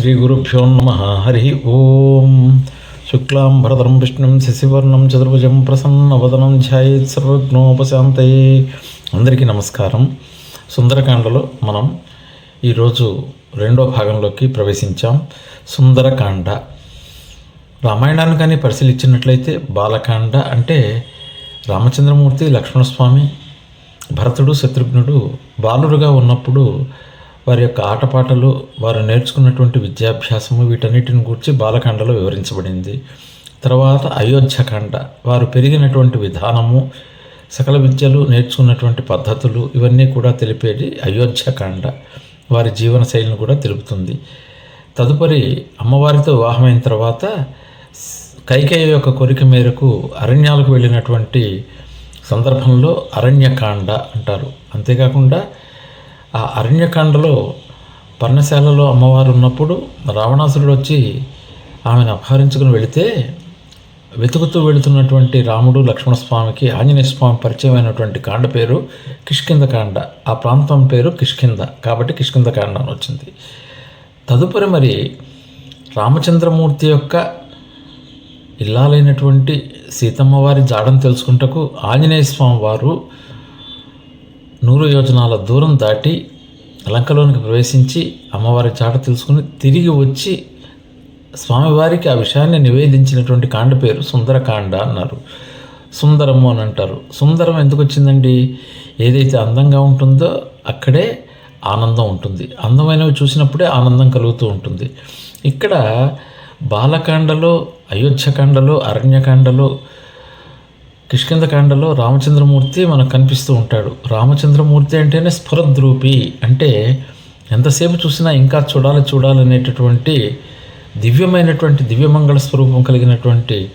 శ్రీగురుభ్యో నమ హరి ఓం శుక్లాం భరతరం విష్ణుం శశివర్ణం చతుర్భుజం ప్రసన్నవదనం ధ్యాయేత్ సర్వజ్ఞోపశాంతయే అందరికీ నమస్కారం. సుందరకాండలో మనం ఈరోజు రెండో భాగంలోకి ప్రవేశించాం. సుందరకాండ. రామాయణాన్ని కానీ పరిశీలించినట్లయితే బాలకాండ అంటే రామచంద్రమూర్తి లక్ష్మణస్వామి భరతుడు శత్రుఘ్నుడు బాలురుగా ఉన్నప్పుడు వారి యొక్క ఆటపాటలు వారు నేర్చుకున్నటువంటి విద్యాభ్యాసము వీటన్నిటిని గురించి బాలకాండలో వివరించబడింది. తర్వాత అయోధ్యకాండ వారు పెరిగినటువంటి విధానము సకల విద్యలు నేర్చుకున్నటువంటి పద్ధతులు ఇవన్నీ కూడా తెలిపేది అయోధ్యకాండ. వారి జీవన శైలిని కూడా తెలుపుతుంది. తదుపరి అమ్మవారితో వివాహమైన తర్వాత కైకేయ యొక్క కోరిక మేరకు అరణ్యాలకు వెళ్ళినటువంటి సందర్భంలో అరణ్యకాండ అంటారు. అంతేకాకుండా ఆ అరణ్యకాండలో పర్ణశాలలో అమ్మవారు ఉన్నప్పుడు రావణాసురుడు వచ్చి ఆమెను అపహరించుకుని వెళితే వెతుకుతూ వెళుతున్నటువంటి రాముడు లక్ష్మణస్వామికి ఆంజనేయ స్వామి పరిచయమైనటువంటి కాండ పేరు కిష్కింద కాండ. ఆ ప్రాంతం పేరు కిష్కింద కాబట్టి కిష్కింద కాండ అని వచ్చింది. తదుపరి మరి రామచంద్రమూర్తి యొక్క ఇల్లాలైనటువంటి సీతమ్మవారి జాడను తెలుసుకుంటకు ఆంజనేయ స్వామి వారు నూరు యోజనాల దూరం దాటి లంకలోనికి ప్రవేశించి అమ్మవారి చాట తెలుసుకుని తిరిగి వచ్చి స్వామివారికి ఆ విషయాన్ని నివేదించినటువంటి కాండ పేరు సుందరకాండ అన్నారు. సుందరము అని అంటారు. సుందరం ఎందుకు వచ్చిందండి? ఏదైతే అందంగా ఉంటుందో అక్కడే ఆనందం ఉంటుంది. అందమైనవి చూసినప్పుడే ఆనందం కలుగుతూ ఉంటుంది. ఇక్కడ బాలకాండలో అయోధ్యకాండలో అరణ్యకాండలో కిష్కిందకాండలో రామచంద్రమూర్తి మనకు కనిపిస్తూ ఉంటాడు. రామచంద్రమూర్తి అంటేనే స్ఫురద్రూపి. అంటే ఎంతసేపు చూసినా ఇంకా చూడాలి చూడాలనేటటువంటి దివ్యమైనటువంటి దివ్యమంగళ స్వరూపం కలిగినటువంటి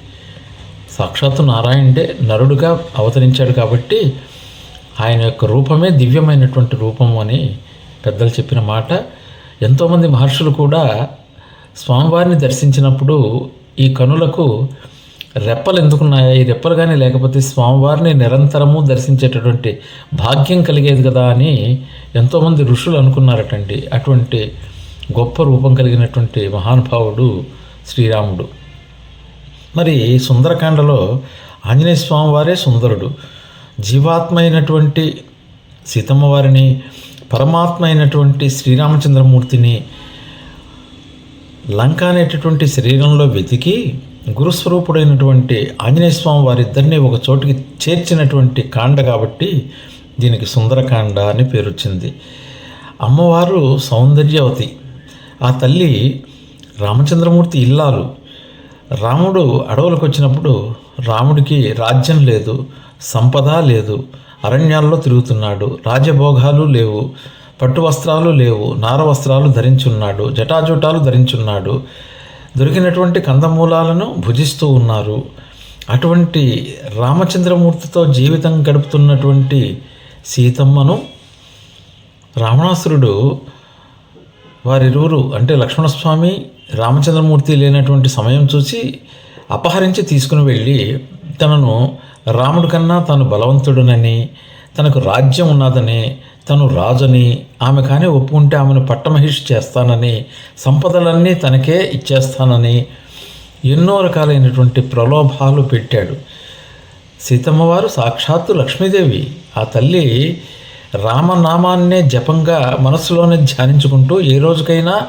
సాక్షాత్తు నారాయణుడే నరుడుగా అవతరించాడు కాబట్టి ఆయన యొక్క రూపమే దివ్యమైనటువంటి రూపము అని పెద్దలు చెప్పిన మాట. ఎంతోమంది మహర్షులు కూడా స్వామివారిని దర్శించినప్పుడు ఈ కనులకు రెప్పలు ఎందుకున్నాయా ఈ రెప్పలు కానీ లేకపోతే స్వామివారిని నిరంతరము దర్శించేటటువంటి భాగ్యం కలిగేది కదా అని ఎంతోమంది ఋషులు అనుకున్నారటండి. అటువంటి గొప్ప రూపం కలిగినటువంటి మహానుభావుడు శ్రీరాముడు. మరి సుందరకాండలో ఆంజనేయ స్వామి వారే సుందరుడు. జీవాత్మ అయినటువంటి సీతమ్మ వారిని పరమాత్మ అయినటువంటి శ్రీరామచంద్రమూర్తిని లంక అనేటటువంటి శరీరంలో వెతికి గురుస్వరూపుడైనటువంటి ఆంజనేయ స్వామి వారిద్దరిని ఒక చోటికి చేర్చినటువంటి కాండ కాబట్టి దీనికి సుందరకాండ అని పేరు వచ్చింది అమ్మవారు సౌందర్యవతి. ఆ తల్లి రామచంద్రమూర్తి ఇల్లాలు. రాముడు అడవులకు వచ్చినప్పుడు రాముడికి రాజ్యం లేదు సంపద లేదు అరణ్యాల్లో తిరుగుతున్నాడు రాజభోగాలు లేవు పట్టు వస్త్రాలు లేవు నార వస్త్రాలు ధరించున్నాడు జటాజుటాలు ధరించున్నాడు దొరికినటువంటి కందమూలాలను భుజిస్తూ ఉన్నారు. అటువంటి రామచంద్రమూర్తితో జీవితం గడుపుతున్నటువంటి సీతమ్మను రావణాసురుడు వారిరువురు అంటే లక్ష్మణస్వామి రామచంద్రమూర్తి లేనటువంటి సమయం చూసి అపహరించి తీసుకుని వెళ్ళి తనను రాముడి కన్నా తాను బలవంతుడునని తనకు రాజ్యం ఉన్నదని తను రాజుని ఆమె కానీ ఒప్పుకుంటే ఆమెను పట్టమహిషి చేస్తానని సంపదలన్నీ తనకే ఇచ్చేస్తానని ఎన్నో రకాలైనటువంటి ప్రలోభాలు పెట్టాడు. సీతమ్మవారు సాక్షాత్తు లక్ష్మీదేవి. ఆ తల్లి రామనామాన్నే జపంగా మనసులోనే ధ్యానించుకుంటూ ఏ రోజుకైనా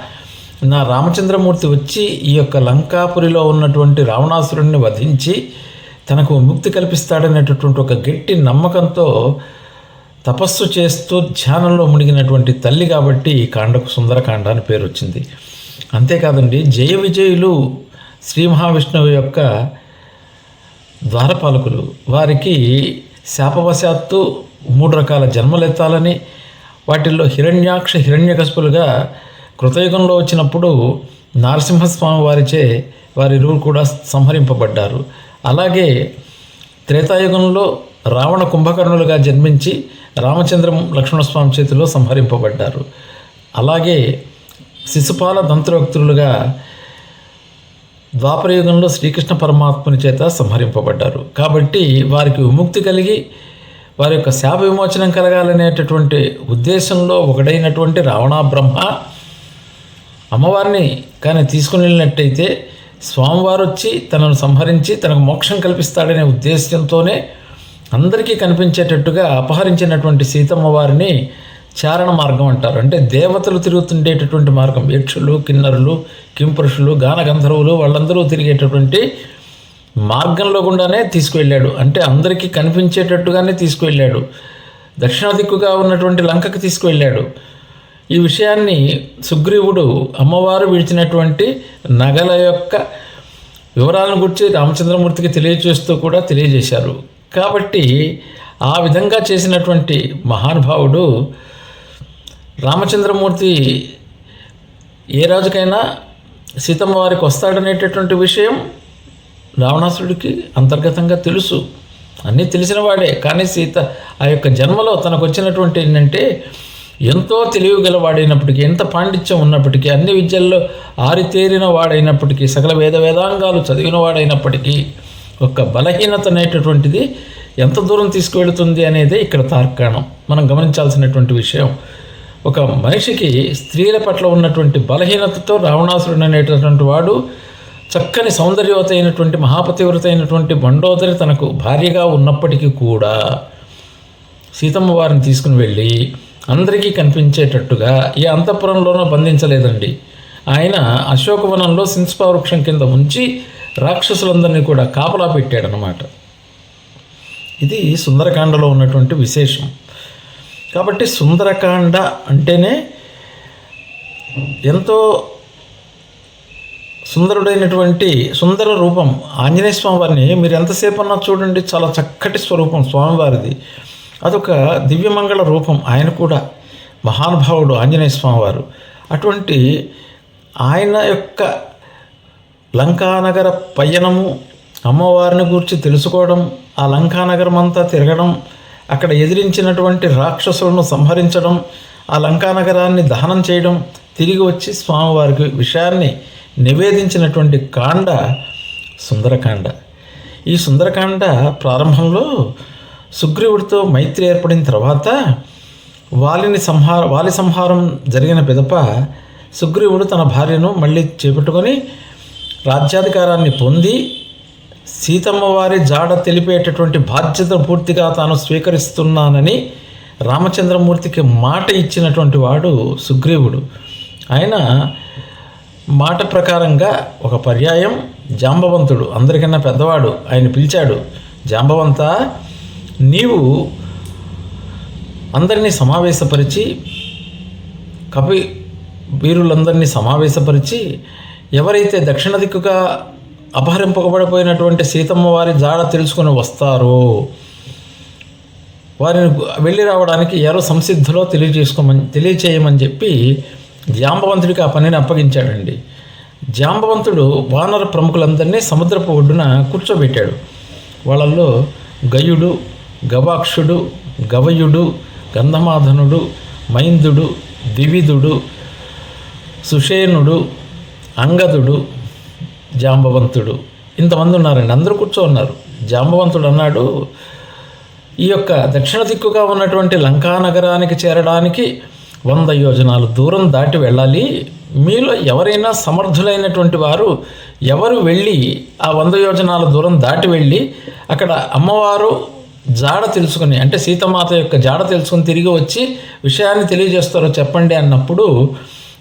నా రామచంద్రమూర్తి వచ్చి ఈ యొక్క లంకాపురిలో ఉన్నటువంటి రావణాసురుణ్ణి వధించి తనకు ముక్తి కల్పిస్తాడనేటటువంటి ఒక గట్టి నమ్మకంతో తపస్సు చేస్తూ ధ్యానంలో మునిగినటువంటి తల్లి కాబట్టి ఈ కాండకు సుందరకాండ అని పేరు వచ్చింది. అంతేకాదండి జయ విజయులు శ్రీ మహావిష్ణువు యొక్క ద్వారపాలకులు. వారికి శాపవశాత్తు మూడు రకాల జన్మలెత్తాలని వాటిల్లో హిరణ్యాక్ష హిరణ్యకశపులుగా కృతయుగంలో వచ్చినప్పుడు నరసింహస్వామి వారిచే వారిరువురు కూడా సంహరింపబడ్డారు. అలాగే త్రేతాయుగంలో రావణ కుంభకర్ణులుగా జన్మించి రామచంద్రం లక్ష్మణస్వామి చేతిలో సంహరింపబడ్డారు. అలాగే శిశుపాల దంత్రోక్తులుగా ద్వాపరయుగంలో శ్రీకృష్ణ పరమాత్మని చేత సంహరింపబడ్డారు. కాబట్టి వారికి విముక్తి కలిగి వారి యొక్క శాప విమోచనం కలగాలనేటటువంటి ఉద్దేశంలో ఒకడైనటువంటి రావణ బ్రహ్మ అమ్మవారిని కానీ తీసుకుని వెళ్ళినట్టయితే స్వామివారు వచ్చి తనను సంహరించి తనకు మోక్షం కల్పిస్తాడనే ఉద్దేశంతోనే అందరికీ కనిపించేటట్టుగా అపహరించినటువంటి సీతమ్మ వారిని చారణ మార్గం అంటారు. అంటే దేవతలు తిరుగుతుండేటటువంటి మార్గం. యక్షులు కిన్నరులు కింపురుషులు గానగంధర్వులు వాళ్ళందరూ తిరిగేటటువంటి మార్గంలో గుండానే తీసుకువెళ్ళాడు. అంటే అందరికీ కనిపించేటట్టుగానే తీసుకువెళ్ళాడు. దక్షిణ దిక్కుగా ఉన్నటువంటి లంకకి తీసుకువెళ్ళాడు. ఈ విషయాన్ని సుగ్రీవుడు అమ్మవారు విడిచినటువంటి నగల యొక్క వివరాలను గురించి రామచంద్రమూర్తికి తెలియజేస్తూ కూడా తెలియజేశారు. కాబట్టి ఆ విధంగా చేసినటువంటి మహానుభావుడు రామచంద్రమూర్తి ఏ రాజుకైనా సీతమ్మ వారికి వస్తాడనేటటువంటి విషయం రావణాసుడికి అంతర్గతంగా తెలుసు. అన్నీ తెలిసిన వాడే. కానీ సీత ఆ యొక్క జన్మలో తనకు వచ్చినటువంటి ఏంటంటే ఎంతో తెలివిగలవాడైనప్పటికీ ఎంత పాండిత్యం ఉన్నప్పటికీ అన్ని విద్యల్లో ఆరితేరిన వాడైనప్పటికీ సకల వేద వేదాంగాలు చదివిన వాడైనప్పటికీ ఒక బలహీనత అనేటటువంటిది ఎంత దూరం తీసుకువెళుతుంది అనేదే ఇక్కడ తార్కాణం. మనం గమనించాల్సినటువంటి విషయం. ఒక మనిషికి స్త్రీల పట్ల ఉన్నటువంటి బలహీనతతో రావణాసురుడు అనేటటువంటి వాడు చక్కని సౌందర్యవత అయినటువంటి మహాపతివ్రత అయినటువంటి మండోదరి తనకు భార్యగా ఉన్నప్పటికీ కూడా సీతమ్మ వారిని తీసుకుని వెళ్ళి అందరికీ కనిపించేటట్టుగా ఈ అంతఃపురంలోనూ బంధించలేదండి. ఆయన అశోకవనంలో సింస్పా వృక్షం కింద ఉంచి రాక్షసులందరినీ కూడా కాపలా పెట్టాడనమాట ఇది సుందరకాండలో ఉన్నటువంటి విశేషం. కాబట్టి సుందరకాండ అంటేనే ఎంతో సుందరుడైనటువంటి సుందర రూపం. ఆంజనేయ స్వామి వారిని మీరు ఎంతసేపు అన్నా చూడండి చాలా చక్కటి స్వరూపం స్వామివారిది. అదొక దివ్యమంగళ రూపం ఆయన కూడా మహానుభావుడు ఆంజనేయ స్వామివారు. అటువంటి ఆయన యొక్క లంకానగర పయనము అమ్మవారిని గురించి తెలుసుకోవడం ఆ లంకానగరం అంతా తిరగడం అక్కడ ఎదిరించినటువంటి రాక్షసులను సంహరించడం ఆ లంకానగరాన్ని దహనం చేయడం తిరిగి వచ్చి స్వామివారికి విషయాన్ని నివేదించినటువంటి కాండ సుందరకాండ. ఈ సుందరకాండ ప్రారంభంలో సుగ్రీవుడితో మైత్రి ఏర్పడిన తర్వాత వాలిని సంహార వాలి సంహారం జరిగిన పిదప సుగ్రీవుడు తన భార్యను మళ్ళీ చేపట్టుకొని రాజ్యాధికారాన్ని పొంది సీతమ్మ వారి జాడ తెలిపేటటువంటి బాధ్యత పూర్తిగా తాను స్వీకరిస్తున్నానని రామచంద్రమూర్తికి మాట ఇచ్చినటువంటి వాడు సుగ్రీవుడు. ఆయన మాట ప్రకారంగా ఒక పర్యాయం జాంబవంతుడు అందరికన్నా పెద్దవాడు ఆయన పిలిచాడు జాంబవంత నీవు అందరినీ సమావేశపరిచి కపి వీరులందరినీ సమావేశపరిచి ఎవరైతే దక్షిణ దిక్కుగా అపహరింపబడిపోయినటువంటి సీతమ్మ వారి జాడ తెలుసుకొని వస్తారో వారిని వెళ్ళి రావడానికి ఎవరో సంసిద్ధులో తెలియజేసుకోమని తెలియచేయమని చెప్పి జాంబవంతుడికి ఆ పనిని అప్పగించాడండి. జాంబవంతుడు వానర ప్రముఖులందరినీ సముద్రపు ఒడ్డున కూర్చోబెట్టాడు. వాళ్ళల్లో గయుడు గవాక్షుడు గవయుడు గంధమాధనుడు మైందుడు దివిదుడు సుషేనుడు అంగదుడు జాంబవంతుడు. ఇంతమంది ఉన్నారండి అందరూ కూర్చో ఉన్నారు జాంబవంతుడు అన్నాడు ఈ యొక్క దక్షిణ దిక్కుగా ఉన్నటువంటి లంకా నగరానికి చేరడానికి వంద యోజనాలు దూరం దాటి వెళ్ళాలి. మీలో ఎవరైనా సమర్థులైనటువంటి వారు ఎవరు వెళ్ళి ఆ వంద యోజనాల దూరం దాటి వెళ్ళి అక్కడ అమ్మవారు జాడ తెలుసుకుని అంటే సీతమాత యొక్క జాడ తెలుసుకుని తిరిగి వచ్చి విషయాన్ని తెలియజేస్తారో చెప్పండి అన్నప్పుడు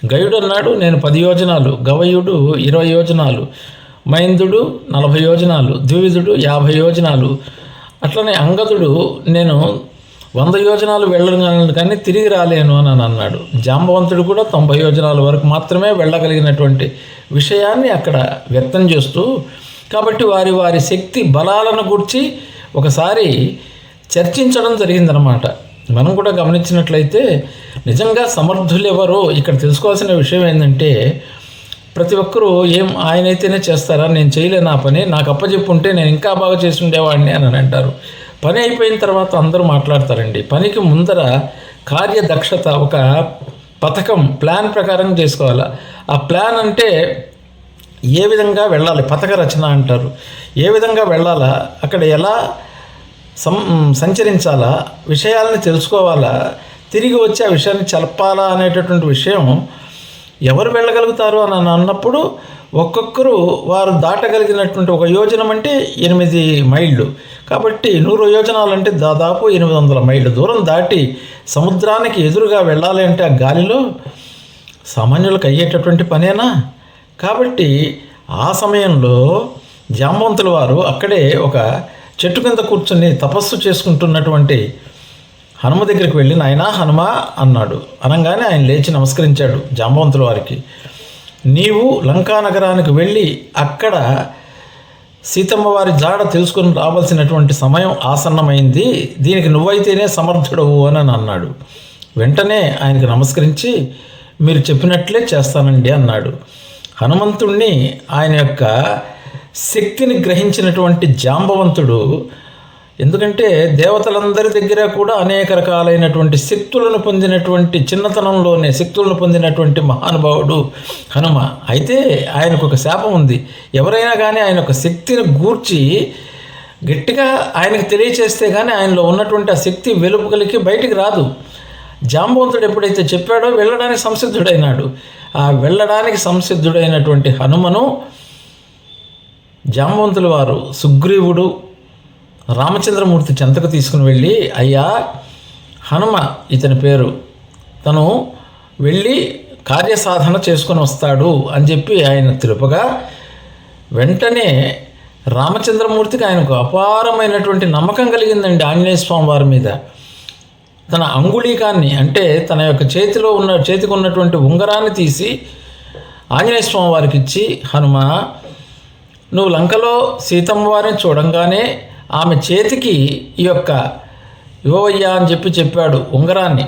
గయుడు అన్నాడు నేను పది యోజనాలు గవయుడు ఇరవై యోజనాలు మైందుడు నలభై యోజనాలు ద్వివిధుడు యాభై యోజనాలు. అట్లనే అంగదుడు నేను వంద యోజనాలు వెళ్ళగలను కానీ తిరిగి రాలేను అని అన్నాడు. జాంబవంతుడు కూడా తొంభై యోజనాల వరకు మాత్రమే వెళ్ళగలిగినటువంటి విషయాన్ని అక్కడ వ్యక్తం చేస్తూ కాబట్టి వారి వారి శక్తి బలాలను గురించి ఒకసారి చర్చించడం జరిగిందనమాట మనం కూడా గమనించినట్లయితే నిజంగా సమర్థులు ఎవరో ఇక్కడ తెలుసుకోవాల్సిన విషయం ఏంటంటే ప్రతి ఒక్కరూ ఏం ఆయనైతేనే చేస్తారా నేను చేయలేను ఆ పని నాకు అప్పచెప్పుంటే నేను ఇంకా బాగా చేసి ఉండేవాడిని అని అంటారు. పని అయిపోయిన తర్వాత అందరూ మాట్లాడతారండి. పనికి ముందర కార్యదక్షత ఒక పథకం ప్లాన్ ప్రకారం చేసుకోవాలి. ఆ ప్లాన్ అంటే ఏ విధంగా వెళ్ళాలి పథక రచన అంటారు. ఏ విధంగా వెళ్ళాలా అక్కడ ఎలా సం సంచరించాలా? విషయాలని తెలుసుకోవాలా? తిరిగి వచ్చి ఆ విషయాన్ని చలపాలా అనేటటువంటి విషయం ఎవరు వెళ్ళగలుగుతారు అని అన్నప్పుడు ఒక్కొక్కరు వారు దాటగలిగినటువంటి ఒక యోజనం అంటే ఎనిమిది మైళ్ళు. కాబట్టి నూరు యోజనాలు అంటే దాదాపు ఎనిమిది వందల మైళ్ళు. దూరం దాటి సముద్రానికి ఎదురుగా వెళ్ళాలి అంటే ఆ గాలిలో సామాన్యులకు అయ్యేటటువంటి పనేనా? కాబట్టి ఆ సమయంలో జాంబవంతుల వారు అక్కడే ఒక చెట్టు కింద కూర్చొని తపస్సు చేసుకుంటున్నటువంటి హనుమ దగ్గరికి వెళ్ళి నాయనా హనుమ అన్నాడు. అనగానే ఆయన లేచి నమస్కరించాడు జాంబవంతుల వారికి. నీవు లంకా నగరానికి వెళ్ళి అక్కడ సీతమ్మ వారి జాడ తెలుసుకుని రావాల్సినటువంటి సమయం ఆసన్నమైంది. దీనికి నువ్వైతేనే సమర్థుడవు అని అన్నాడు. వెంటనే ఆయనకు నమస్కరించి మీరు చెప్పినట్లే చేస్తానండి అన్నాడు. హనుమంతుణ్ణి ఆయన యొక్క శక్తిని గ్రహించినటువంటి జాంబవంతుడు. ఎందుకంటే దేవతలందరి దగ్గర కూడా అనేక రకాలైనటువంటి శక్తులను పొందినటువంటి చిన్నతనంలోనే శక్తులను పొందినటువంటి మహానుభావుడు హనుమ. అయితే ఆయనకు ఒక శాపం ఉంది. ఎవరైనా కానీ ఆయన ఒక శక్తిని గూర్చి గట్టిగా ఆయనకు తెలియచేస్తే కానీ ఆయనలో ఉన్నటువంటి ఆ శక్తి వెలుపుకలికి బయటికి రాదు. జాంబవంతుడు ఎప్పుడైతే చెప్పాడో వెళ్ళడానికి సంసిద్ధుడైనాడు. ఆ వెళ్ళడానికి సంసిద్ధుడైనటువంటి హనుమను జామవంతుల వారు సుగ్రీవుడు రామచంద్రమూర్తి చెంతకు తీసుకుని వెళ్ళి అయ్యా హనుమ ఇతని పేరు తను వెళ్ళి కార్యసాధన చేసుకొని వస్తాడు అని చెప్పి ఆయన తెలుపగా వెంటనే రామచంద్రమూర్తికి ఆయనకు అపారమైనటువంటి నమ్మకం కలిగిందండి ఆంజనేయ స్వామి వారి మీద. తన అంగుళీకాన్ని అంటే తన యొక్క చేతిలో ఉన్న చేతికి ఉన్నటువంటి ఉంగరాన్ని తీసి ఆంజనేయ స్వామి వారికి ఇచ్చి హనుమ నువ్వు లంకలో సీతమ్మ వారిని చూడంగానే ఆమె చేతికి ఈ యొక్క యువయ్యా అని చెప్పి చెప్పాడు ఉంగరాన్ని.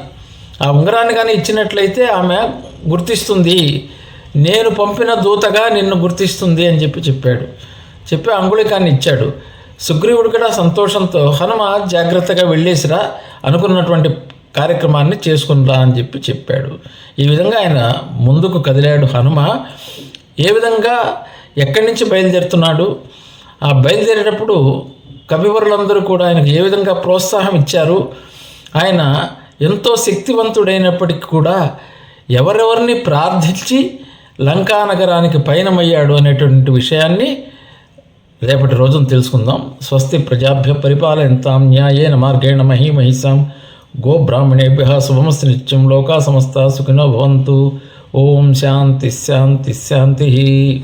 ఆ ఉంగరాన్ని కానీ ఇచ్చినట్లయితే ఆమె గుర్తిస్తుంది నేను పంపిన దూతగా నిన్ను గుర్తిస్తుంది అని చెప్పి చెప్పాడు. చెప్పి అంగుళికాన్ని ఇచ్చాడు. సుగ్రీవుడు కూడా సంతోషంతో హనుమ జాగ్రత్తగా వెళ్ళేసిరా అనుకున్నటువంటి కార్యక్రమాన్ని చేసుకునిరా అని చెప్పి చెప్పాడు. ఈ విధంగా ఆయన ముందుకు కదిలాడు హనుమ. ఏ విధంగా ఎక్కడి నుంచి బయలుదేరుతున్నాడు? ఆ బయలుదేరేటప్పుడు కవివరులందరూ కూడా ఆయనకు ఏ విధంగా ప్రోత్సాహం ఇచ్చారు? ఆయన ఎంతో శక్తివంతుడైనప్పటికీ కూడా ఎవరెవరిని ప్రార్థించి లంకా నగరానికి పయనమయ్యాడు అనేటువంటి విషయాన్ని రేపటి రోజున తెలుసుకుందాం. స్వస్తి ప్రజాభ్య పరిపాలయంతాం న్యాయేన మార్గేణ మహీ మహిషాం గో బ్రాహ్మణేభ్య శుభమస్తి నిత్యం లోకా సమస్త సుఖినో భవంతు. ఓం శాంతి శాంతి శాంతి.